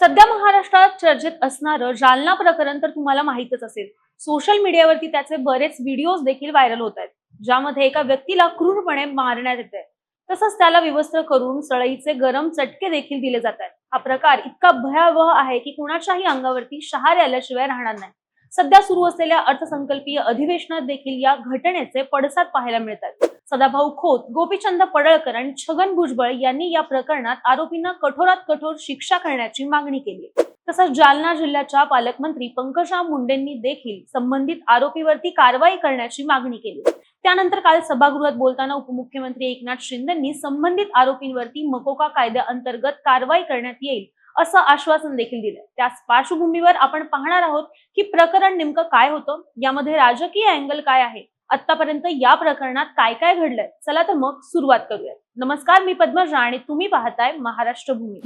सध्या महाराष्ट्रात चर्चेत असणारं जालना प्रकरण तर तुम्हाला माहितच असेल. सोशल मीडियावरती त्याचे बरेच व्हिडिओज देखील व्हायरल होत आहेत ज्यामध्ये एका व्यक्तीला क्रूरपणे मारण्यात येते तसंच त्याला विवस्त्र करून सळईचे गरम चटके देखील दिले जात आहेत. हा प्रकार इतका भयावह आहे की कुणाच्याही अंगावरती शहारे आल्याशिवाय राहणार नाही. सध्या सुरू असलेल्या अर्थसंकल्पीय अधिवेशनात देखील या घटनेचे पडसाद पाहायला मिळतात सदाभाऊ खोत गोपीचंद पडळकर आणि छगन भुजबळ यांनी या प्रकरणात आरोपींना कठोरात कठोर शिक्षा करण्याची मागणी केली. तसंच जालना जिल्ह्याच्या पालकमंत्री पंकजा मुंडेंनी देखील संबंधित आरोपीवरती कारवाई करण्याची मागणी केली. त्यानंतर काल सभागृहात बोलताना उपमुख्यमंत्री एकनाथ शिंदेंनी संबंधित आरोपींवरती मकोका कायद्याअंतर्गत कारवाई करण्यात येईल असं आश्वासन देखील दिलं. त्याच पार्श्वभूमीवर आपण पाहणार आहोत की प्रकरण नेमकं काय होतं? यामध्ये राजकीय अँगल काय आहे? आतापर्यंत या प्रकरणात काय काय घडलंय? चला तर मग सुरुवात करूया नमस्कार मी पद्मजा आणि तुम्ही पाहताय महाराष्ट्र भूमी.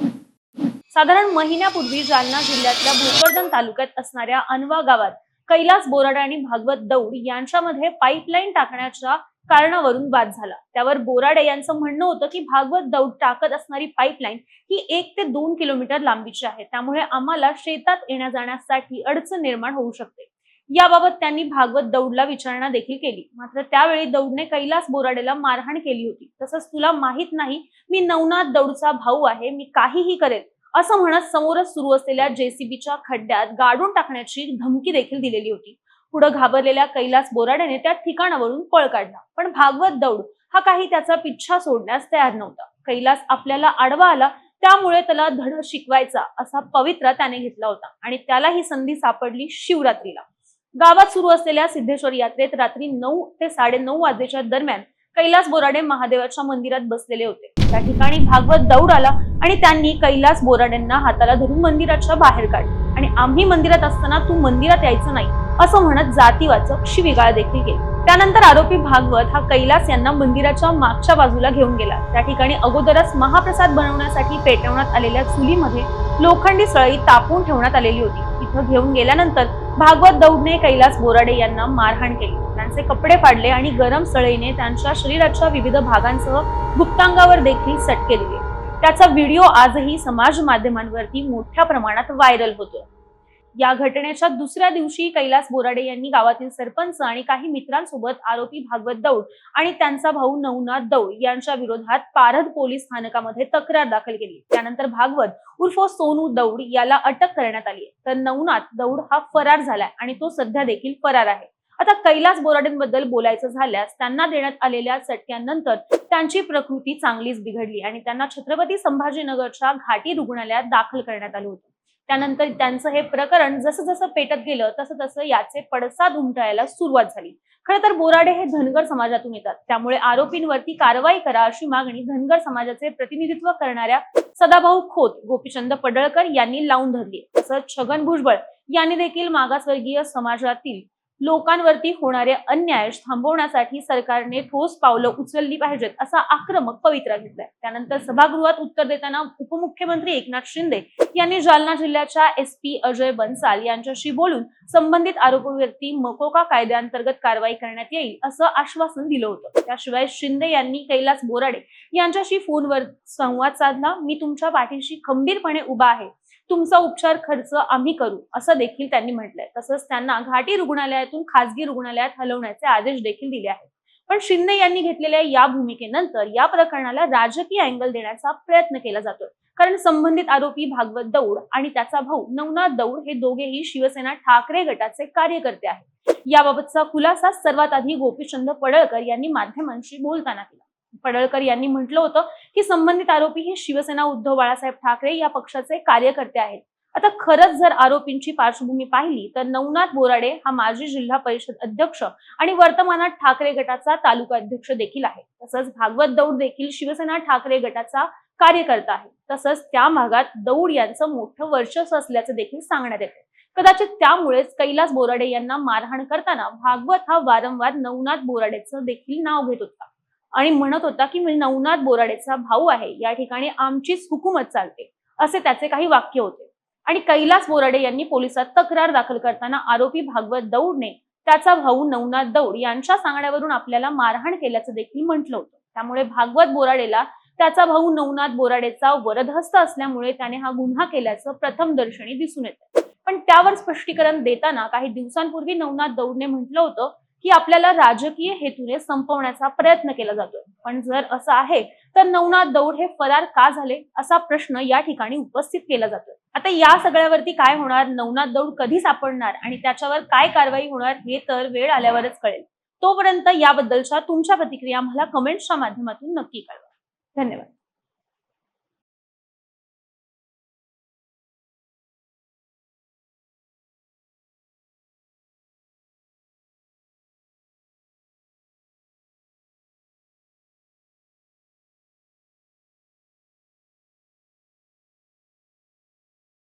साधारण महिन्यापूर्वी जालना जिल्ह्यातल्या भोकरदन तालुक्यात असणाऱ्या अनवा गावात कैलास बोराडे आणि भागवत दौड यांच्यामध्ये पाईपलाईन टाकण्याच्या कारणावरून वाद झाला. त्यावर बोराडे यांचं म्हणणं होतं की भागवत दौड टाकत असणारी पाईपलाईन ही एक ते दोन किलोमीटर लांबीची आहे. त्यामुळे आम्हाला शेतात येण्या जाण्यासाठी अडचण निर्माण होऊ शकते. याबाबत त्यांनी भागवत दौडला विचारणा देखील केली. मात्र त्यावेळी दौडने कैलास बोराडेला मारहाण केली होती. तसंच तुला माहीत नाही मी नवनाथ दौडचा भाऊ आहे मी काहीही करेन असं म्हणत समोरच सुरू असलेल्या जेसीबीच्या खड्ड्यात गाडून टाकण्याची धमकी देखील दिलेली होती. पुढे घाबरलेल्या कैलास बोराडेने त्या ठिकाणावरून पळ काढला. पण भागवत दौड हा काही त्याचा पिच्छा सोडण्यास तयार नव्हता. कैलास आपल्याला आडवा आला त्यामुळे त्याला धड शिकवायचा असा पवित्रा त्याने घेतला होता आणि त्याला ही संधी सापडली शिवरात्रीला. गावात सुरू असलेल्या सिद्धेश्वर यात्रेत रात्री नऊ ते साडे नऊ वाजेच्या दरम्यान कैलास बोराडे महादेवाच्या मंदिरात बसलेले होते. त्या ठिकाणी भागवत दौड आला आणि त्यांनी कैलास बोराडेंना हाताला धरून मंदिराच्या बाहेर काढले. आणि आम्ही मंदिरात असताना तू मंदिरात यायचं नाही असं म्हणत जातीवाचक शिविगाळ देखील केली. त्यानंतर आरोपी भागवत हा कैलास यांना मंदिराच्या मागच्या बाजूला घेऊन गेला. त्या ठिकाणी अगोदरच महाप्रसाद बनवण्यासाठी पेटवण्यात आलेल्या चुलीमध्ये लोखंडी सळई तापून ठेवण्यात आलेली होती. तिथं घेऊन गेल्यानंतर भागवत दौडने कैलास बोराडे यांना मारहाण केली. त्यांचे कपडे फाडले आणि गरम सळईने त्यांच्या शरीराच्या विविध भागांसह गुप्तांगावर देखील सटके दिले त्याचा व्हिडिओ आजही समाज माध्यमांवरती मोठ्या प्रमाणात व्हायरल होतो या घटनेच्या दुसऱ्या दिवशी कैलास बोराडे यांनी गावातील सरपंच आणि काही मित्रांसोबत आरोपी भागवत दौड आणि त्यांचा भाऊ नवनाथ दौड यांच्या विरोधात पारध पोलीस स्थानकामध्ये तक्रार दाखल केली. त्यानंतर भागवत उर्फ सोनू दौड याला अटक करण्यात आली तर नवनाथ दौड हा फरार झालाय आणि तो सध्या देखील फरार आहे. आता कैलास बोराडेंबद्दल बोलायचं झाल्यास त्यांना देण्यात आलेल्या चटक्यांनंतर त्यांची प्रकृती चांगलीच बिघडली आणि त्यांना छत्रपती संभाजीनगरच्या घाटी रुग्णालयात दाखल करण्यात आलं होतं. त्यानंतर त्यांचं हे प्रकरण जसं जसं पेटत गेलं तसं तसं याचे पडसाद उमटायला सुरुवात झाली. खरं तर बोराडे हे धनगर समाजातून येतात. त्यामुळे आरोपींवरती कारवाई करा अशी मागणी धनगर समाजाचे प्रतिनिधित्व करणाऱ्या सदाभाऊ खोत गोपीचंद पडळकर यांनी लावून धरली तसंच छगन भुजबळ यांनी देखील मागासवर्गीय समाजातील लोकांवरती होणारे अन्याय थांबवण्यासाठी सरकारने ठोस पावलं उचलली पाहिजेत असा आक्रमक पवित्रा घेतलाय. त्यानंतर सभागृहात उत्तर देताना उपमुख्यमंत्री एकनाथ शिंदे यांनी जालना जिल्ह्याच्या एस पी अजय बन्साल यांच्याशी बोलून संबंधित आरोपीवरती मकोका कायद्याअंतर्गत कारवाई करण्यात येईल असं आश्वासन दिलं होतं. त्याशिवाय शिंदे यांनी कैलास बोराडे यांच्याशी फोनवर संवाद साधला मी तुमच्या पाठीशी खंबीरपणे उभा आहे. तुमचा उपचार खर्च आम्ही करू असं देखील त्यांनी म्हटलंय. तसंच त्यांना घाटी रुग्णालयातून खासगी रुग्णालयात हलवण्याचे आदेश देखील दिले आहेत. पण शिंदे यांनी घेतलेल्या या भूमिकेनंतर या प्रकरणाला राजकीय अँगल देण्याचा प्रयत्न केला जातोय. कारण संबंधित आरोपी भागवत दौड आणि त्याचा भाऊ नवनाथ दौड हे दोघेही शिवसेना ठाकरे गटाचे कार्यकर्ते आहेत. याबाबतचा खुलासा सर्वात आधी गोपीचंद पडळकर यांनी माध्यमांशी बोलताना केला. पडळकर यांनी म्हटलं होतं की संबंधित आरोपी हे शिवसेना उद्धव बाळासाहेब ठाकरे या पक्षाचे कार्यकर्ते आहेत. आता खरंच जर आरोपींची पार्श्वभूमी पाहिली तर नवनाथ बोराडे हा माजी जिल्हा परिषद अध्यक्ष आणि वर्तमानात ठाकरे गटाचा तालुका अध्यक्ष देखील आहे. तसंच भागवत दौड देखील शिवसेना ठाकरे गटाचा कार्यकर्ता आहे. तसंच त्या भागात दौड यांचं मोठं वर्चस्व असल्याचं देखील सांगण्यात येते कदाचित त्यामुळेच कैलास बोराडे यांना मारहाण करताना भागवत हा वारंवार नवनाथ बोराडेचं देखील नाव घेत होता. आणि म्हणत होता की मी नवनाथ बोराडेचा भाऊ आहे. या ठिकाणी आमचीच हुकूमत चालते. असे त्याचे काही वाक्य होते. आणि कैलास बोराडे यांनी पोलिसात तक्रार दाखल करताना आरोपी भागवत दौडने त्याचा भाऊ नवनाथ दौड यांच्या सांगण्यावरून आपल्याला मारहाण केल्याचं देखील म्हटलं होतं. त्यामुळे भागवत बोराडेला त्याचा भाऊ नवनाथ बोराडेचा वरदहस्त असल्यामुळे त्याने हा गुन्हा केल्याचं प्रथम दर्शनी दिसून येतं पण त्यावर स्पष्टीकरण देताना काही दिवसांपूर्वी नवनाथ दौडने म्हटलं होतं की आपल्याला राजकीय हेतूने संपवण्याचा प्रयत्न केला जातोय. पण जर असं आहे तर नवनाथ दौड हे फरार का झाले असा प्रश्न या ठिकाणी उपस्थित केला जातोय. आता या सगळ्यावरती काय होणार? नवनाथ दौड कधी सापडणार आणि त्याच्यावर काय कारवाई होणार हे तर वेळ आल्यावरच कळेल. तोपर्यंत याबद्दलच्या तुमच्या प्रतिक्रिया मला कमेंट्सच्या माध्यमातून नक्की कळवा. धन्यवाद.